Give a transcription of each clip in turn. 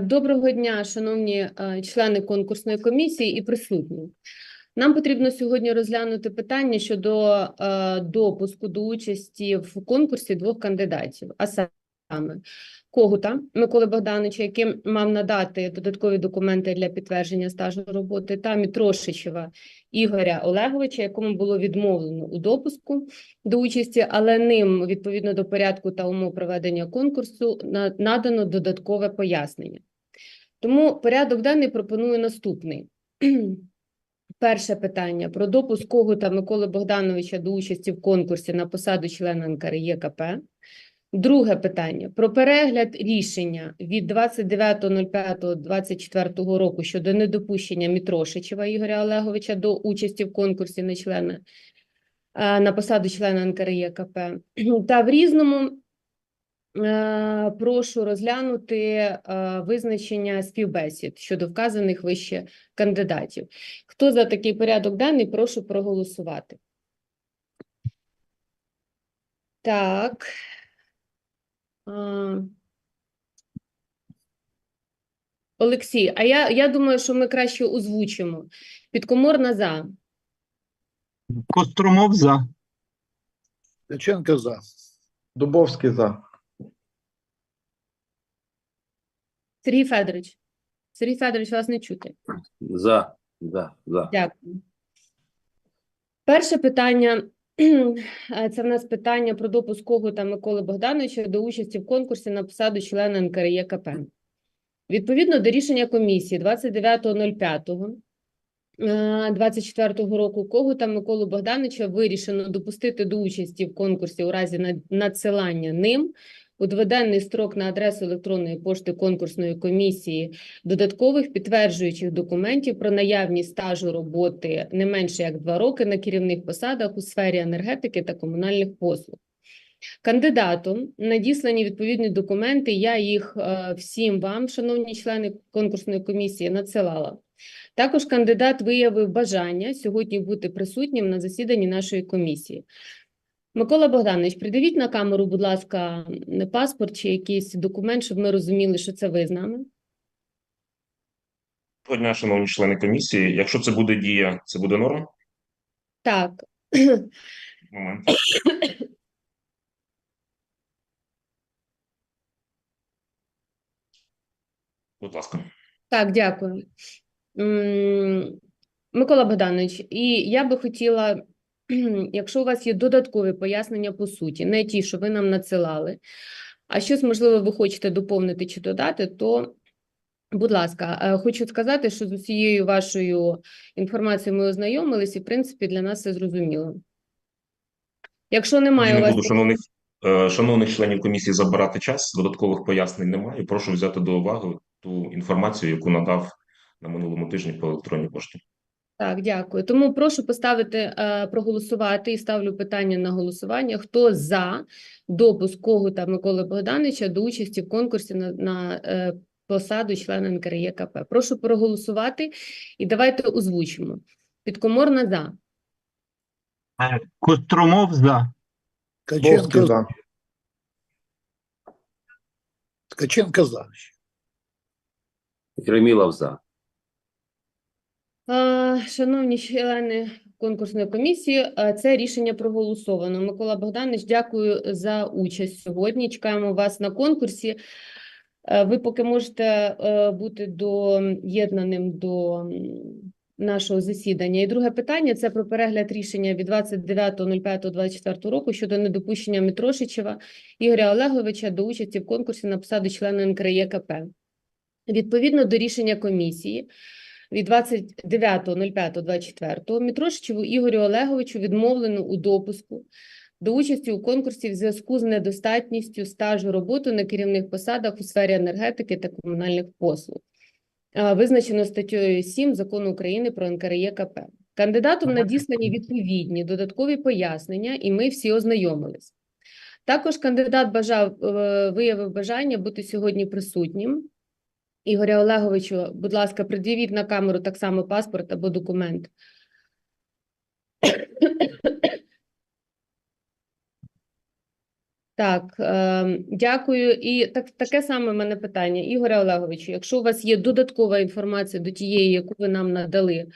Доброго дня, шановні члени конкурсної комісії і присутні. Нам потрібно сьогодні розглянути питання щодо допуску до участі в конкурсі двох кандидатів, а саме Когута Миколи Богдановича, який мав надати додаткові документи для підтвердження стажу роботи, та Мітрошичева Ігоря Олеговича, якому було відмовлено у допуску до участі, але ним, відповідно до порядку та умов проведення конкурсу, надано додаткове пояснення. Тому порядок денний пропоную наступний. Перше питання про допуск Когута Миколи Богдановича до участі в конкурсі на посаду члена НКРЄКП. Друге питання про перегляд рішення від 29.05.24 року щодо недопущення Мітрошичева Ігоря Олеговича до участі в конкурсі на члена е, на посаду члена НКРЄКП. Та в різному е, прошу розглянути е, визначення співбесід щодо вказаних вище кандидатів. Хто за такий порядок денний, прошу проголосувати. Так. Олексій, а я, я думаю, що ми краще озвучимо. Підкоморна за. Костромов за. Ткаченко за. Дубовський за. Сергій Федорович. Сергій Федорович, вас не чути. За, за, за. Дякую. Перше питання це в нас питання про допуск Когута Миколи Богдановича до участі в конкурсі на посаду члена НКРЄКП. Відповідно до рішення комісії 29.05 е, 24 року Когута Миколу Богдановича вирішено допустити до участі в конкурсі у разі надсилання ним у дводенний строк на адресу електронної пошти конкурсної комісії додаткових підтверджуючих документів про наявність стажу роботи не менше як два роки на керівних посадах у сфері енергетики та комунальних послуг. Кандидатом надіслані відповідні документи. Я їх е, всім вам, шановні члени конкурсної комісії, надсилала. Також кандидат виявив бажання сьогодні бути присутнім на засіданні нашої комісії. Микола Богданович, придивіть на камеру, будь ласка, паспорт чи якийсь документ, щоб ми розуміли, що це ви з нами. Доброго дня, шановні члени комісії. Якщо це буде дія, це буде норма? Так, Момент. Будь ласка. Так, дякую. М, Микола Богданович, і я би хотіла, якщо у вас є додаткові пояснення по суті, не ті, що ви нам надсилали, а щось, можливо, ви хочете доповнити чи додати, то, будь ласка, Е, хочу сказати, що з усією вашою інформацією ми ознайомились, і, в принципі, для нас все зрозуміло. Якщо немає Я у вас... буду шановних, е, шановних членів комісії забирати час, додаткових пояснень немає. Прошу взяти до уваги ту інформацію, яку надав на минулому тижні по електронній пошті. Так, дякую. Тому прошу поставити, е, проголосувати і ставлю питання на голосування. Хто за допуск Когута Миколи Богдановича до участі в конкурсі на, на е, посаду члена НКРЄКП? Прошу проголосувати і давайте озвучимо. Підкоморна за. Е, Костромов за. Ткаченко за. за. Ткаченко за. Єремілов за. Шановні члени конкурсної комісії, це рішення проголосовано. Микола Богданович, дякую за участь сьогодні. Чекаємо вас на конкурсі. Ви поки можете бути доєднаним до нашого засідання. І друге питання – це про перегляд рішення від 29.05.24 року щодо недопущення Мітрошичева Ігоря Олеговича до участі в конкурсі на посаду члена НКРЄКП. Відповідно до рішення комісії, від 29.05.24 Мітрошичеву Ігорю Олеговичу відмовлено у допуску до участі у конкурсі в зв'язку з недостатністю стажу роботи на керівних посадах у сфері енергетики та комунальних послуг, визначено статтею 7 Закону України про НКРЄКП. Кандидатам надіслані відповідні додаткові пояснення, і ми всі ознайомились. Також кандидат бажав, е, виявив бажання бути сьогодні присутнім. Ігоря Олеговичу, будь ласка, пред'явіть на камеру так само паспорт або документ. Так, е, дякую. І так, таке саме в мене питання. Ігоре Олеговичу, якщо у вас є додаткова інформація до тієї, яку ви нам надали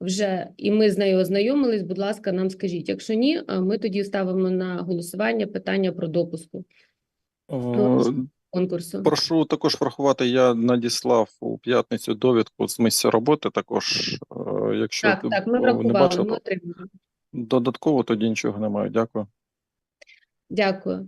вже, і ми з нею ознайомились, будь ласка, нам скажіть. Якщо ні, ми тоді ставимо на голосування питання про допуску Е, конкурсу. Прошу також врахувати, я надіслав у п'ятницю довідку з місця роботи. Також, е, якщо Так, так, ми е, не врахували, ми отримали. додатково тоді нічого немає. Дякую. Дякую.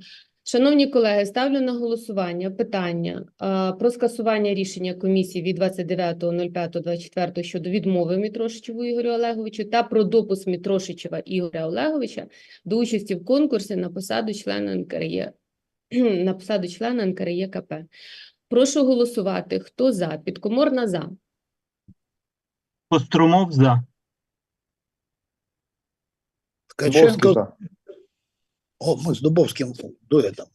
Шановні колеги, ставлю на голосування питання е, про скасування рішення комісії від 29.05.24 щодо відмови Мітрошичеву Ігорю Олеговичу та про допуск Мітрошичева Ігоря Олеговича до участі в конкурсі на посаду члена НКРЄ на посаду члена НКРЄКП. Прошу голосувати. Хто за? Підкоморна за. Кострумов за. Ткаченко. за. О, мы с Дубовским дуэтом.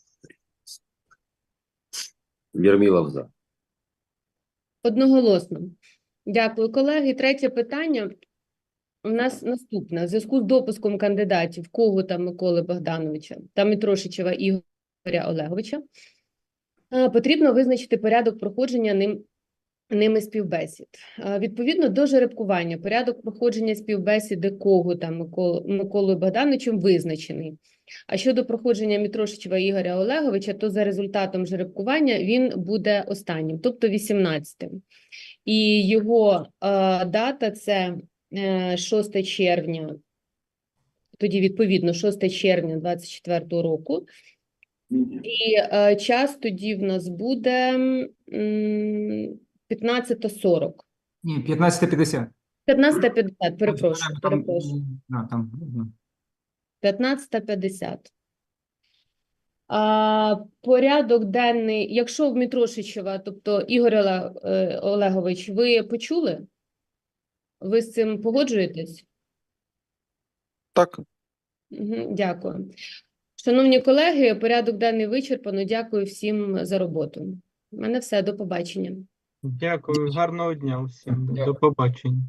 Єрмілов за. Одноголосно. Дякую, колеги. Третє питання у нас наступне. В зв'язку з допуском кандидатів Когута Миколи Богдановича та Мітрошичева Ігоря Олеговича е, потрібно визначити порядок проходження ним, ними співбесід. Е, Відповідно до жеребкування, порядок проходження співбесіди Когута Миколи, Миколою Богдановичем визначений. А щодо проходження Мітрошичева Ігоря Олеговича, то за результатом жеребкування він буде останнім, тобто 18-тим. І його е, дата це е, 6 червня, тоді відповідно 6 червня 24 року. І е, час тоді в нас буде 15.40. Ні, 15.50. 15.50, перепрошую, Там, перепрошую. да, там, мгм. 15.50. А, порядок денний, якщо в Мітрошичева, тобто Ігор е, Олегович, ви почули? Ви з цим погоджуєтесь? Так, Дякую. Шановні колеги, порядок денний вичерпано. Дякую всім за роботу. У мене все. До побачення. Дякую, гарного дня усім. Дякую. До побачення.